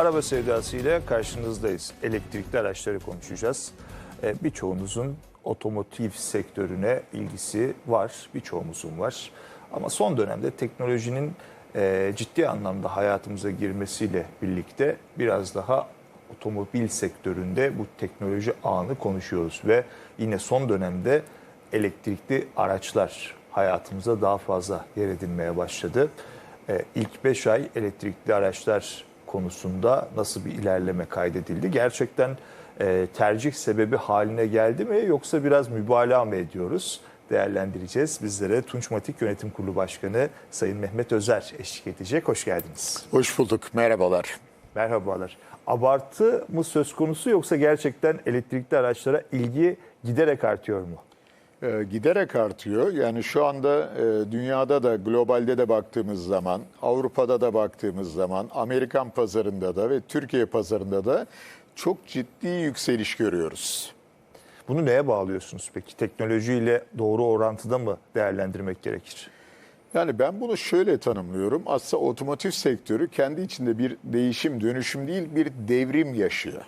Araba sevdası ile karşınızdayız. Elektrikli araçları konuşacağız. Ee, Birçoğunuzun otomotiv sektörüne ilgisi var, birçoğumuzun var. Ama son dönemde teknolojinin e, ciddi anlamda hayatımıza girmesiyle birlikte biraz daha otomobil sektöründe bu teknoloji ağını konuşuyoruz ve yine son dönemde elektrikli araçlar hayatımıza daha fazla yer edinmeye başladı. Ee, İlk 5 ay elektrikli araçlar konusunda nasıl bir ilerleme kaydedildi? Gerçekten e, tercih sebebi haline geldi mi yoksa biraz mübalağa mı ediyoruz? Değerlendireceğiz. Bizlere Tunç Matik Yönetim Kurulu Başkanı Sayın Mehmet Özer eşlik edecek. Hoş geldiniz. Hoş bulduk, merhabalar. Merhabalar. Abartı mı söz konusu yoksa gerçekten elektrikli araçlara ilgi giderek artıyor mu? Ee, giderek artıyor. Yani şu anda e, dünyada da, globalde de baktığımız zaman, Avrupa'da da baktığımız zaman, Amerikan pazarında da ve Türkiye pazarında da çok ciddi yükseliş görüyoruz. Bunu neye bağlıyorsunuz peki? Teknolojiyle doğru orantıda mı değerlendirmek gerekir? Yani ben bunu şöyle tanımlıyorum. Aslında otomotiv sektörü kendi içinde bir değişim, dönüşüm değil bir devrim yaşıyor.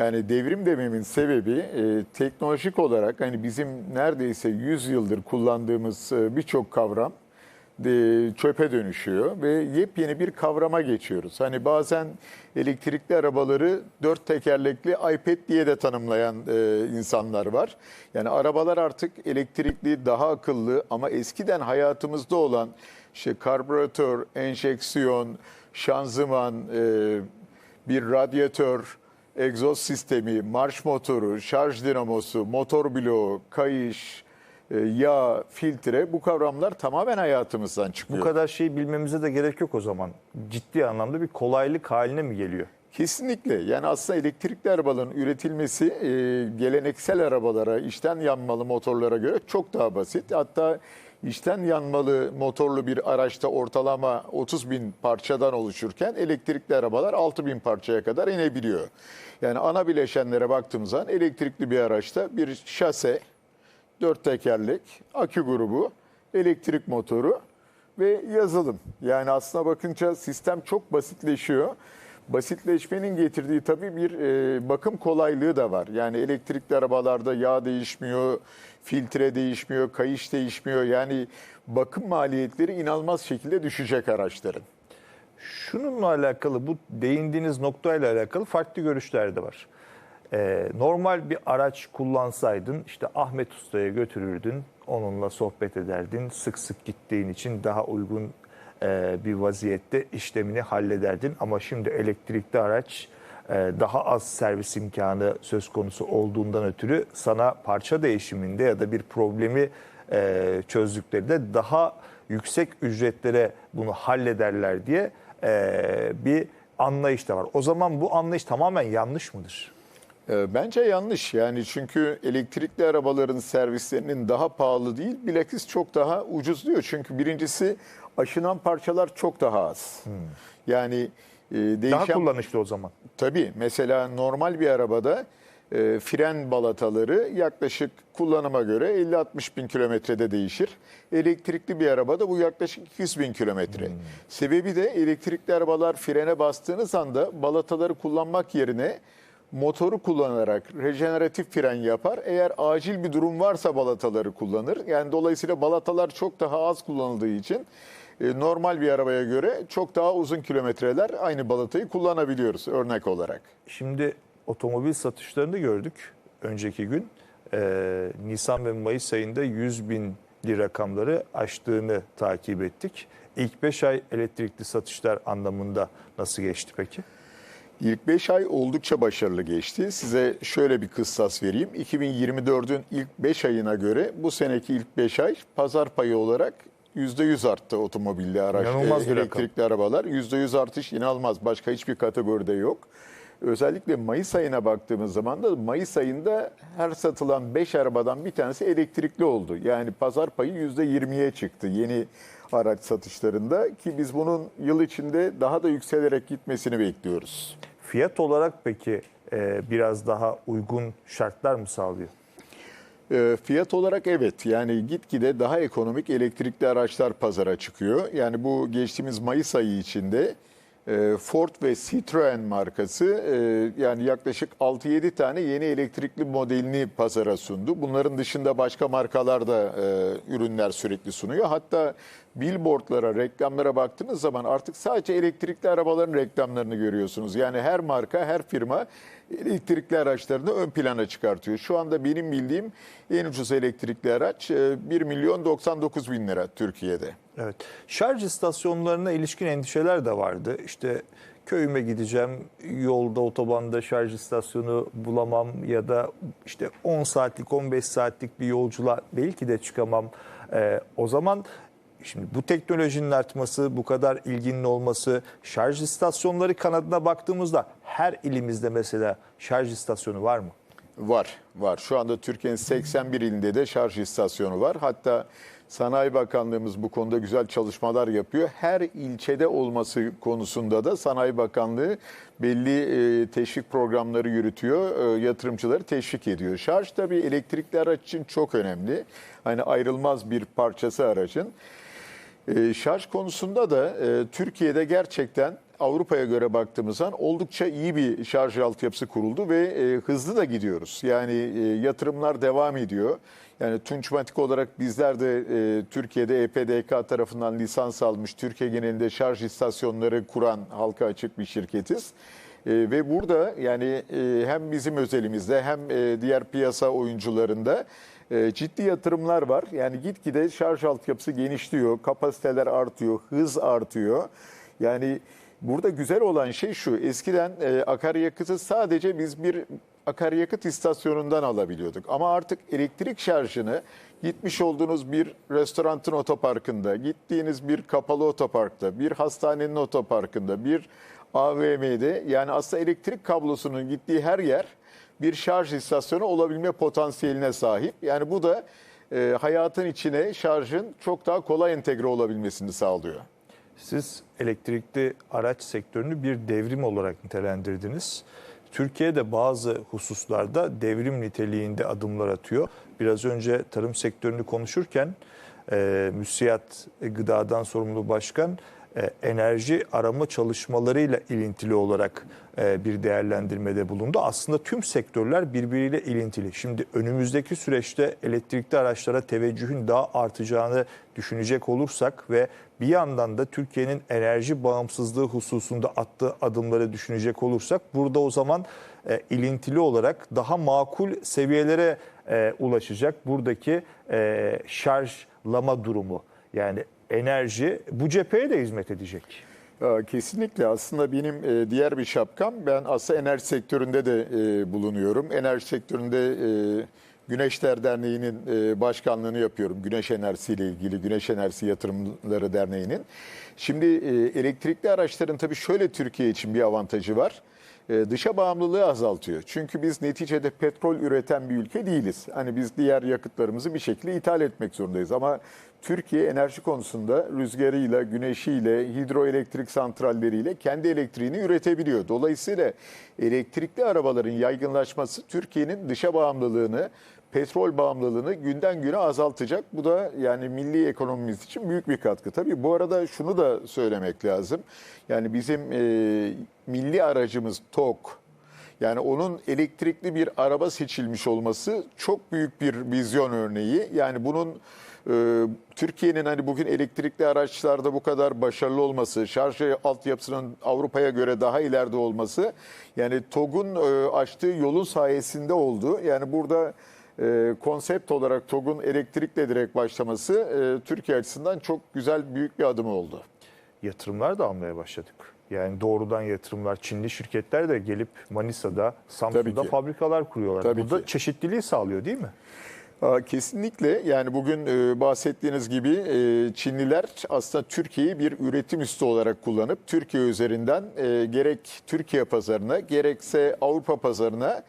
Yani devrim dememin sebebi e, teknolojik olarak hani bizim neredeyse 100 yıldır kullandığımız e, birçok kavram e, çöpe dönüşüyor ve yepyeni bir kavrama geçiyoruz. Hani bazen elektrikli arabaları dört tekerlekli iPad diye de tanımlayan e, insanlar var. Yani arabalar artık elektrikli, daha akıllı ama eskiden hayatımızda olan işte karbüratör, enjeksiyon, şanzıman, e, bir radyatör, egzoz sistemi, marş motoru, şarj dinamosu, motor bloğu, kayış, e, yağ, filtre bu kavramlar tamamen hayatımızdan Bu çıkıyor. kadar şeyi bilmemize de gerek yok o zaman. Ciddi anlamda bir kolaylık haline mi geliyor? Kesinlikle. Yani aslında elektrikli arabaların üretilmesi e, geleneksel arabalara, içten yanmalı motorlara göre çok daha basit. Hatta içten yanmalı motorlu bir araçta ortalama 30 bin parçadan oluşurken elektrikli arabalar 6 bin parçaya kadar inebiliyor. Yani ana bileşenlere baktığımız zaman elektrikli bir araçta bir şase, dört tekerlek, akü grubu, elektrik motoru ve yazılım. Yani aslına bakınca sistem çok basitleşiyor. Basitleşmenin getirdiği tabii bir e, bakım kolaylığı da var. Yani elektrikli arabalarda yağ değişmiyor, filtre değişmiyor, kayış değişmiyor. Yani bakım maliyetleri inanılmaz şekilde düşecek araçların. Şununla alakalı, bu değindiğiniz noktayla alakalı farklı görüşler de var. Ee, normal bir araç kullansaydın işte Ahmet Usta'ya götürürdün, onunla sohbet ederdin, sık sık gittiğin için daha uygun e, bir vaziyette işlemini hallederdin. Ama şimdi elektrikli araç e, daha az servis imkanı söz konusu olduğundan ötürü sana parça değişiminde ya da bir problemi e, çözdüklerinde daha yüksek ücretlere bunu hallederler diye bir anlayış da var. O zaman bu anlayış tamamen yanlış mıdır? Bence yanlış yani çünkü elektrikli arabaların servislerinin daha pahalı değil bilakis çok daha ucuz diyor. Çünkü birincisi aşınan parçalar çok daha az. Yani e, değişen... Daha kullanışlı o zaman. Tabii mesela normal bir arabada e, fren balataları yaklaşık kullanıma göre 50-60 bin kilometrede değişir. Elektrikli bir arabada bu yaklaşık 200 bin kilometre. Sebebi de elektrikli arabalar frene bastığınız anda balataları kullanmak yerine motoru kullanarak rejeneratif fren yapar. Eğer acil bir durum varsa balataları kullanır. Yani dolayısıyla balatalar çok daha az kullanıldığı için normal bir arabaya göre çok daha uzun kilometreler aynı balatayı kullanabiliyoruz örnek olarak. Şimdi otomobil satışlarını gördük önceki gün. Ee, Nisan ve Mayıs ayında 100 bin rakamları aştığını takip ettik. İlk 5 ay elektrikli satışlar anlamında nasıl geçti peki? İlk 5 ay oldukça başarılı geçti. Size şöyle bir kıssas vereyim. 2024'ün ilk 5 ayına göre bu seneki ilk 5 ay pazar payı olarak %100 arttı otomobilli araç, İnanılmaz e, elektrikli arabalar. %100 artış inanılmaz. Başka hiçbir kategoride yok. Özellikle Mayıs ayına baktığımız zaman da Mayıs ayında her satılan 5 arabadan bir tanesi elektrikli oldu. Yani pazar payı %20'ye çıktı yeni araç satışlarında ki biz bunun yıl içinde daha da yükselerek gitmesini bekliyoruz. Fiyat olarak peki e, biraz daha uygun şartlar mı sağlıyor? E, Fiyat olarak evet yani gitgide daha ekonomik elektrikli araçlar pazara çıkıyor. Yani bu geçtiğimiz Mayıs ayı içinde Ford ve Citroen markası e, yani yaklaşık 6-7 tane yeni elektrikli modelini pazara sundu. Bunların dışında başka markalar da e, ürünler sürekli sunuyor. Hatta billboardlara, reklamlara baktığınız zaman artık sadece elektrikli arabaların reklamlarını görüyorsunuz. Yani her marka, her firma elektrikli araçlarını ön plana çıkartıyor. Şu anda benim bildiğim en ucuz elektrikli araç e, 1 milyon 99 bin lira Türkiye'de. Evet. Şarj istasyonlarına ilişkin endişeler de vardı. İşte köyüme gideceğim, yolda otobanda şarj istasyonu bulamam ya da işte 10 saatlik 15 saatlik bir yolculuğa belki de çıkamam. Ee, o zaman şimdi bu teknolojinin artması, bu kadar ilginin olması, şarj istasyonları kanadına baktığımızda her ilimizde mesela şarj istasyonu var mı? Var, var. Şu anda Türkiye'nin 81 ilinde de şarj istasyonu var. Hatta Sanayi Bakanlığımız bu konuda güzel çalışmalar yapıyor. Her ilçede olması konusunda da Sanayi Bakanlığı belli e, teşvik programları yürütüyor, e, yatırımcıları teşvik ediyor. Şarj tabii elektrikli araç için çok önemli. Hani ayrılmaz bir parçası aracın. E, şarj konusunda da Türkiye'de gerçekten Avrupa'ya göre baktığımız zaman oldukça iyi bir şarj altyapısı kuruldu ve e, hızlı da gidiyoruz. Yani e, yatırımlar devam ediyor. Yani Tunçmatik olarak bizler de e, Türkiye'de EPDK tarafından lisans almış, Türkiye genelinde şarj istasyonları kuran halka açık bir şirketiz. E, ve burada yani e, hem bizim özelimizde hem e, diğer piyasa oyuncularında e, ciddi yatırımlar var. Yani gitgide şarj altyapısı genişliyor, kapasiteler artıyor, hız artıyor. Yani burada güzel olan şey şu. Eskiden e, akaryakıtı sadece biz bir akaryakıt istasyonundan alabiliyorduk. Ama artık elektrik şarjını gitmiş olduğunuz bir restoranın otoparkında, gittiğiniz bir kapalı otoparkta, bir hastanenin otoparkında, bir AVM'de yani aslında elektrik kablosunun gittiği her yer bir şarj istasyonu olabilme potansiyeline sahip. Yani bu da e, hayatın içine şarjın çok daha kolay entegre olabilmesini sağlıyor. Siz elektrikli araç sektörünü bir devrim olarak nitelendirdiniz. Türkiye'de bazı hususlarda devrim niteliğinde adımlar atıyor. Biraz önce tarım sektörünü konuşurken e, müsiyat gıdadan sorumlu başkan enerji arama çalışmalarıyla ilintili olarak e, bir değerlendirmede bulundu. Aslında tüm sektörler birbiriyle ilintili. Şimdi önümüzdeki süreçte elektrikli araçlara teveccühün daha artacağını düşünecek olursak ve bir yandan da Türkiye'nin enerji bağımsızlığı hususunda attığı adımları düşünecek olursak burada o zaman e, ilintili olarak daha makul seviyelere e, ulaşacak buradaki e, şarjlama durumu. Yani enerji bu cepheye de hizmet edecek. Kesinlikle aslında benim e, diğer bir şapkam ben aslında enerji sektöründe de e, bulunuyorum. Enerji sektöründe e, Güneşler Derneği'nin başkanlığını yapıyorum. Güneş enerjisiyle ilgili Güneş Enerjisi Yatırımları Derneği'nin. Şimdi elektrikli araçların tabii şöyle Türkiye için bir avantajı var. Dışa bağımlılığı azaltıyor. Çünkü biz neticede petrol üreten bir ülke değiliz. Hani biz diğer yakıtlarımızı bir şekilde ithal etmek zorundayız. Ama Türkiye enerji konusunda rüzgarıyla, güneşiyle, hidroelektrik santralleriyle kendi elektriğini üretebiliyor. Dolayısıyla elektrikli arabaların yaygınlaşması Türkiye'nin dışa bağımlılığını, petrol bağımlılığını günden güne azaltacak. Bu da yani milli ekonomimiz için büyük bir katkı. Tabii bu arada şunu da söylemek lazım. Yani bizim e, milli aracımız TOK, yani onun elektrikli bir araba seçilmiş olması çok büyük bir vizyon örneği. Yani bunun e, Türkiye'nin hani bugün elektrikli araçlarda bu kadar başarılı olması, şarj altyapısının Avrupa'ya göre daha ileride olması, yani TOG'un e, açtığı yolun sayesinde oldu. Yani burada e, konsept olarak TOG'un elektrikle direkt başlaması e, Türkiye açısından çok güzel büyük bir adım oldu. Yatırımlar da almaya başladık. Yani doğrudan yatırımlar Çinli şirketler de gelip Manisa'da, Samsun'da fabrikalar kuruyorlar. Tabii Bu da ki. çeşitliliği sağlıyor değil mi? Kesinlikle. Yani bugün e, bahsettiğiniz gibi e, Çinliler aslında Türkiye'yi bir üretim üssü olarak kullanıp Türkiye üzerinden e, gerek Türkiye pazarına gerekse Avrupa pazarına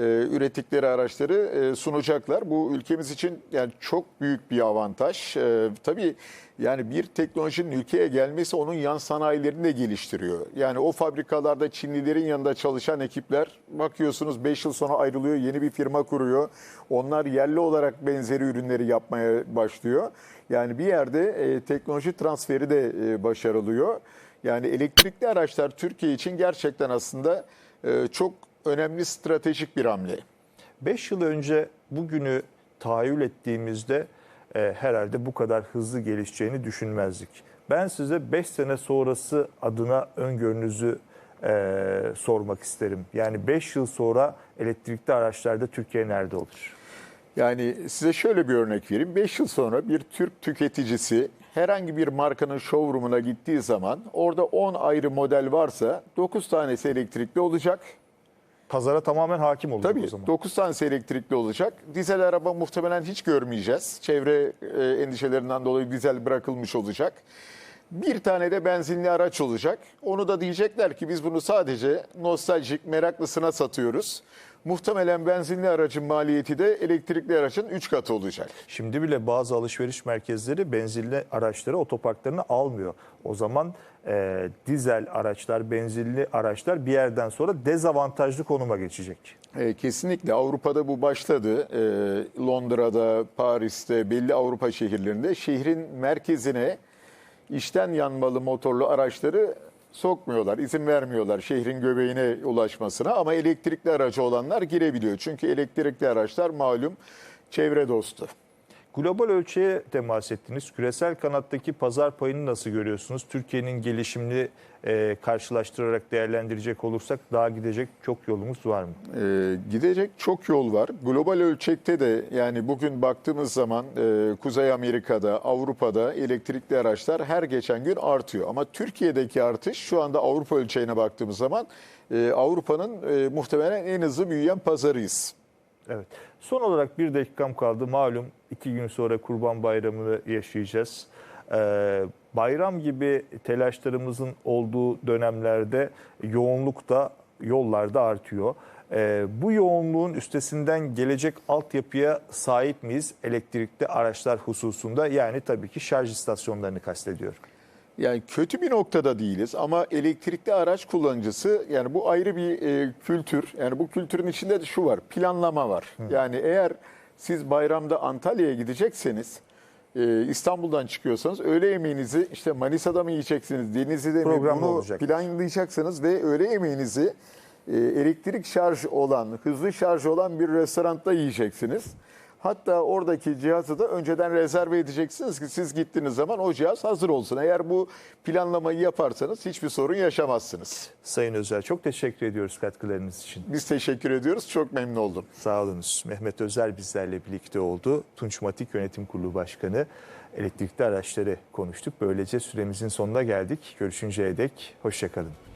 ürettikleri araçları e, sunacaklar. Bu ülkemiz için yani çok büyük bir avantaj. E, tabii yani bir teknolojinin ülkeye gelmesi onun yan sanayilerini de geliştiriyor. Yani o fabrikalarda Çinlilerin yanında çalışan ekipler bakıyorsunuz 5 yıl sonra ayrılıyor, yeni bir firma kuruyor. Onlar yerli olarak benzeri ürünleri yapmaya başlıyor. Yani bir yerde e, teknoloji transferi de e, başarılıyor. Yani elektrikli araçlar Türkiye için gerçekten aslında e, çok önemli stratejik bir hamle. 5 yıl önce bugünü tahayyül ettiğimizde e, herhalde bu kadar hızlı gelişeceğini düşünmezdik. Ben size 5 sene sonrası adına öngörünüzü e, sormak isterim. Yani 5 yıl sonra elektrikli araçlarda Türkiye nerede olur? Yani size şöyle bir örnek vereyim. 5 yıl sonra bir Türk tüketicisi herhangi bir markanın showroomuna gittiği zaman orada 10 ayrı model varsa 9 tanesi elektrikli olacak. Pazara tamamen hakim olacak Tabii o zaman. 9 tanesi elektrikli olacak. Dizel araba muhtemelen hiç görmeyeceğiz. Çevre e, endişelerinden dolayı dizel bırakılmış olacak. Bir tane de benzinli araç olacak. Onu da diyecekler ki biz bunu sadece nostaljik, meraklısına satıyoruz. Muhtemelen benzinli aracın maliyeti de elektrikli aracın 3 katı olacak. Şimdi bile bazı alışveriş merkezleri benzinli araçları otoparklarına almıyor. O zaman e, dizel araçlar, benzinli araçlar bir yerden sonra dezavantajlı konuma geçecek. E, kesinlikle Avrupa'da bu başladı. E, Londra'da, Paris'te, belli Avrupa şehirlerinde şehrin merkezine içten yanmalı motorlu araçları sokmuyorlar, izin vermiyorlar şehrin göbeğine ulaşmasına ama elektrikli aracı olanlar girebiliyor. Çünkü elektrikli araçlar malum çevre dostu. Global ölçeğe temas ettiniz. Küresel kanattaki pazar payını nasıl görüyorsunuz? Türkiye'nin gelişimini e, karşılaştırarak değerlendirecek olursak daha gidecek çok yolumuz var mı? Ee, gidecek çok yol var. Global ölçekte de yani bugün baktığımız zaman e, Kuzey Amerika'da, Avrupa'da elektrikli araçlar her geçen gün artıyor. Ama Türkiye'deki artış şu anda Avrupa ölçeğine baktığımız zaman e, Avrupa'nın e, muhtemelen en hızlı büyüyen pazarıyız. Evet. Son olarak bir dakikam kaldı. Malum iki gün sonra Kurban Bayramı'nı yaşayacağız. Ee, bayram gibi telaşlarımızın olduğu dönemlerde yoğunluk da yollarda artıyor. Ee, bu yoğunluğun üstesinden gelecek altyapıya sahip miyiz elektrikli araçlar hususunda? Yani tabii ki şarj istasyonlarını kastediyorum. Yani kötü bir noktada değiliz ama elektrikli araç kullanıcısı yani bu ayrı bir e, kültür. Yani bu kültürün içinde de şu var planlama var. Yani eğer siz bayramda Antalya'ya gidecekseniz e, İstanbul'dan çıkıyorsanız öğle yemeğinizi işte Manisa'da mı yiyeceksiniz, Denizli'de mi bunu olacak. planlayacaksınız ve öğle yemeğinizi e, elektrik şarj olan, hızlı şarj olan bir restoranda yiyeceksiniz. Hatta oradaki cihazı da önceden rezerve edeceksiniz ki siz gittiğiniz zaman o cihaz hazır olsun. Eğer bu planlamayı yaparsanız hiçbir sorun yaşamazsınız. Sayın Özel çok teşekkür ediyoruz katkılarınız için. Biz teşekkür ediyoruz. Çok memnun oldum. Sağ olunuz. Mehmet Özel bizlerle birlikte oldu. Tunç Matik Yönetim Kurulu Başkanı. Elektrikli araçları konuştuk. Böylece süremizin sonuna geldik. Görüşünceye dek hoşçakalın.